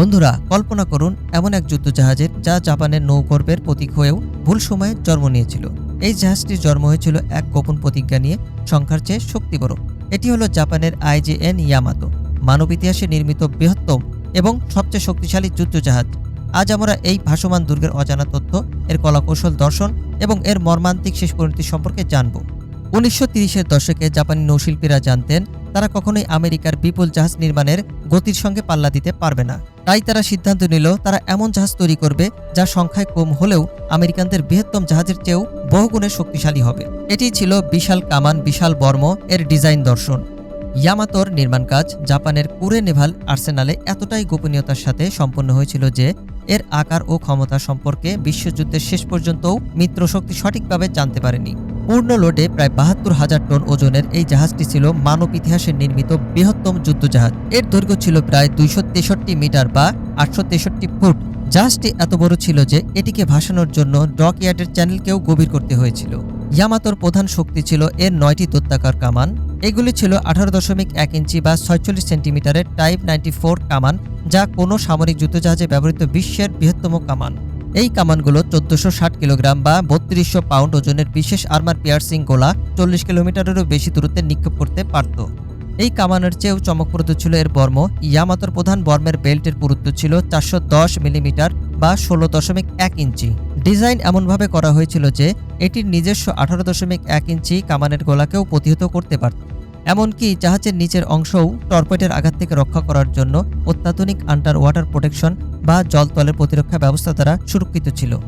বন্ধুরা, কল্পনা করুন, এমন এক যুদ্ধজাহাজের যা জাপানের নৌগর্বের প্রতীক হয়েও ভুল সময়ে জন্ম নিয়েছিল। এই জাহাজটির জন্ম হয়েছিল এক গোপন প্রতিজ্ঞা নিয়ে সংখ্যার চেয়ে শক্তি বড় এটি হলো জাপানের আইজেএন ইয়ামাতো, মানব ইতিহাসে নির্মিত বৃহত্তম এবং সবচেয়ে শক্তিশালী যুদ্ধজাহাজ। আজ আমরা এই ভাসমান দুর্গের অজানা তথ্য, এর কলাকৌশল দর্শন এবং এর মর্মান্তিক শেষ পরিণতি সম্পর্কে জানব। উনিশশো তিরিশের দশকে জাপানি নৌশিল্পীরা জানতেন, তারা কখনোই আমেরিকার বিপুল জাহাজ নির্মাণের গতির সঙ্গে পাল্লা দিতে পারবে না। তাই তারা সিদ্ধান্ত নিল, তারা এমন জাহাজ তৈরি করবে যা সংখ্যায় কম হলেও আমেরিকানদের বৃহত্তম জাহাজের চেয়েও বহুগুণে শক্তিশালী হবে। এটি ছিল বিশাল কামান, বিশাল বর্ম এর ডিজাইন দর্শন। ইয়ামাতোর নির্মাণ কাজ জাপানের কুরে নেভাল আর্সেনালে এতটাই গোপনীয়তার সাথে সম্পন্ন হয়েছিল যে, এর আকার ও ক্ষমতা সম্পর্কে বিশ্বযুদ্ধের শেষ পর্যন্তও মিত্রশক্তি সঠিকভাবে জানতে পারেনি। পূর্ণ লোডে প্রায় বাহাত্তর হাজার টন ওজনের এই জাহাজটি ছিল মানব ইতিহাসে নির্মিত বৃহত্তম যুদ্ধজাহাজ। এর দৈর্ঘ্য ছিল প্রায় দুইশো তেষট্টি মিটার বা আটশো তেষট্টি ফুট। জাহাজটি এত বড় ছিল যে এটিকে ভাসানোর জন্য ডকইয়ার্ডের চ্যানেলকেও গভীর করতে হয়েছিল। ইয়ামাতোর প্রধান শক্তি ছিল এর নয়টি দত্তাকার কামান। এগুলি ছিল আঠারো দশমিক এক ইঞ্চি বা ছয়চল্লিশ সেন্টিমিটারের টাইপ নাইনটি ফোর কামান, যা কোনো সামরিক যুদ্ধজাহাজে ব্যবহৃত বিশ্বের বৃহত্তম কামান। এই কামানগুলো চোদ্দশো ষাট কিলোগ্রাম বা বত্রিশশো পাউন্ড ওজনের বিশেষ আর্মার পিয়ার্সিং গোলা চল্লিশ কিলোমিটারেরও বেশি দূরত্বে নিক্ষেপ করতে পারত। এই কামানের চেয়েও চমকপ্রদ ছিল এর বর্ম। ইয়ামাতোর প্রধান বর্মের বেল্টের পুরুত্ব ছিল চারশো দশ মিলিমিটার বা ষোলো দশমিক এক ইঞ্চি। ডিজাইন এমনভাবে করা হয়েছিল যে, এটির নিজস্ব আঠারো দশমিক এক ইঞ্চি কামানের গোলাকেও প্রতিহত করতে পারত। এমনকি জাহাজের নিচের অংশও টর্পেটের আঘাত থেকে রক্ষা করার জন্য অত্যাধুনিক আন্ডার ওয়াটার প্রোটেকশন বা জলতলের প্রতিরক্ষা ব্যবস্থা দ্বারা সুরক্ষিত ছিল।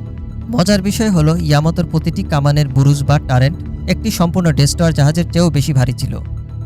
মজার বিষয় হলো, ইয়ামাতোর প্রতিটি কামানের বুরুজ বা টারেন্ট একটি সম্পূর্ণ ডেস্টয়ার জাহাজের চেয়েও বেশি ভারী ছিল।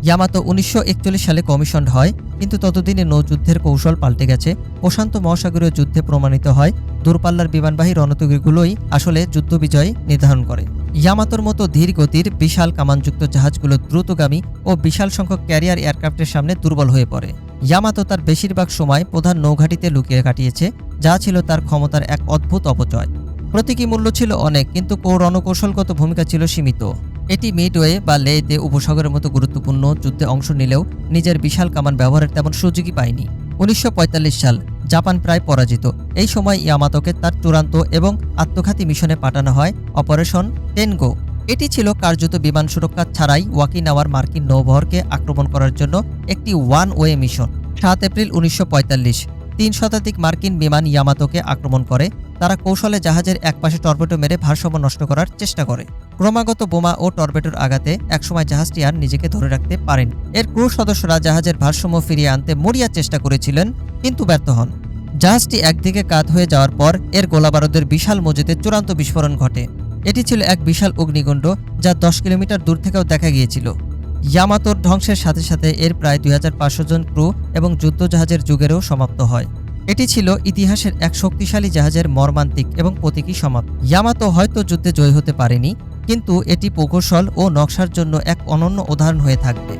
ইয়ামাতো উনিশশো একচল্লিশ সালে কমিশন হয়, কিন্তু ততদিনে নৌযুদ্ধের কৌশল পাল্টে গেছে। প্রশান্ত মহাসাগরীয় যুদ্ধে প্রমাণিত হয়, দূরপাল্লার বিমানবাহী রণতরীগুলোই আসলে যুদ্ধ বিজয় নির্ধারণ করে। ইয়ামাতোর মতো ধীর গতির বিশাল কামানযুক্ত জাহাজগুলো দ্রুতগামী ও বিশাল সংখ্যক ক্যারিয়ার এয়ারক্রাফটের সামনে দুর্বল হয়ে পড়ে। ইয়ামাতো তার বেশিরভাগ সময় প্রধান নৌঘাটিতে লুকিয়ে কাটিয়েছে, যা ছিল তার ক্ষমতার এক অদ্ভুত অপচয়। প্রতীকী মূল্য ছিল অনেক, কিন্তু রণকৌশলগত ভূমিকা ছিল সীমিত। এটি মিডওয়ে বা লেতে উপসাগরের মতো গুরুত্বপূর্ণ যুদ্ধে অংশ নিলেও নিজের বিশাল কামান ব্যবহারের তেমন সুযোগই পায়নি। উনিশশো পঁয়তাল্লিশ সাল জাপান প্রায় পরাজিত। এই সময় ইয়ামাতোকে তার চূড়ান্ত এবং আত্মঘাতী মিশনে পাঠানো হয় অপারেশন টেনগো। এটি ছিল কার্যত বিমান সুরক্ষা ছাড়াই ওয়াকিনাওয়ার মার্কিন নৌবহরকে আক্রমণ করার জন্য একটি ওয়ান ওয়ে মিশন। সাত এপ্রিল উনিশশো পঁয়তাল্লিশ। তিন শতাধিক মার্কিন বিমান ইয়ামাতোকে আক্রমণ করে, তারা কৌশলে জাহাজের একপাশে টর্পেডো মেরে ভারসাম্য নষ্ট করার চেষ্টা করে। ক্রমাগত বোমা ও টর্পেডোর আঘাতে একসময় জাহাজটি আর নিজেকে ধরে রাখতে পারেন। এর ক্রু সদস্যরা জাহাজের ভারসাম্য ফিরিয়ে আনতে মরিয়া চেষ্টা করেছিলেন, কিন্তু ব্যর্থ হন। জাহাজটি একদিকে কাত হয়ে যাওয়ার পর এর গোলাবারুদের বিশাল মজুদে চূড়ান্ত বিস্ফোরণ ঘটে। এটি ছিল এক বিশাল অগ্নিকুণ্ড যা দশ কিলোমিটার দূর থেকেও দেখা গিয়েছিল। ইয়ামাতোর ধ্বংসের সাথে সাথে এর প্রায় দুই হাজার পাঁচশো জন ক্রু এবং যুদ্ধজাহাজের যুগেরও সমাপ্ত হয়। এটি ছিল ইতিহাসের এক শক্তিশালী জাহাজের মর্মান্তিক এবং প্রতীকী সমাপ্ত। ইয়ামাতো হয়তো যুদ্ধে জয় হতে পারেনি, কিন্তু এটি প্রকৌশল ও নকশার জন্য এক অনন্য উদাহরণ হয়ে থাকবে।